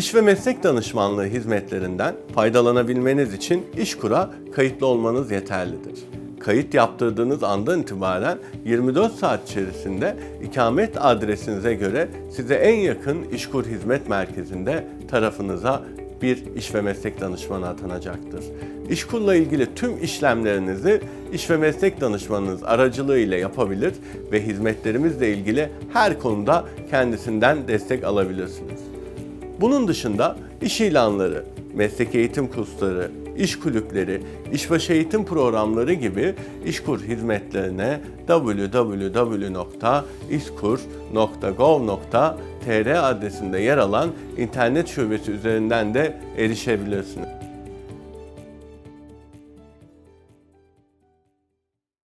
İş ve meslek danışmanlığı hizmetlerinden faydalanabilmeniz için İşkur'a kayıtlı olmanız yeterlidir. Kayıt yaptırdığınız andan itibaren 24 saat içerisinde ikamet adresinize göre size en yakın İşkur Hizmet Merkezi'nde tarafınıza bir iş ve meslek danışmanı atanacaktır. İşkur'la ilgili tüm işlemlerinizi iş ve meslek danışmanınız aracılığıyla yapabilir ve hizmetlerimizle ilgili her konuda kendisinden destek alabilirsiniz. Bunun dışında iş ilanları, meslek eğitim kursları, iş kulüpleri, işbaşı eğitim programları gibi İşkur hizmetlerine www.iskur.gov.tr adresinde yer alan internet şubesi üzerinden de erişebilirsiniz.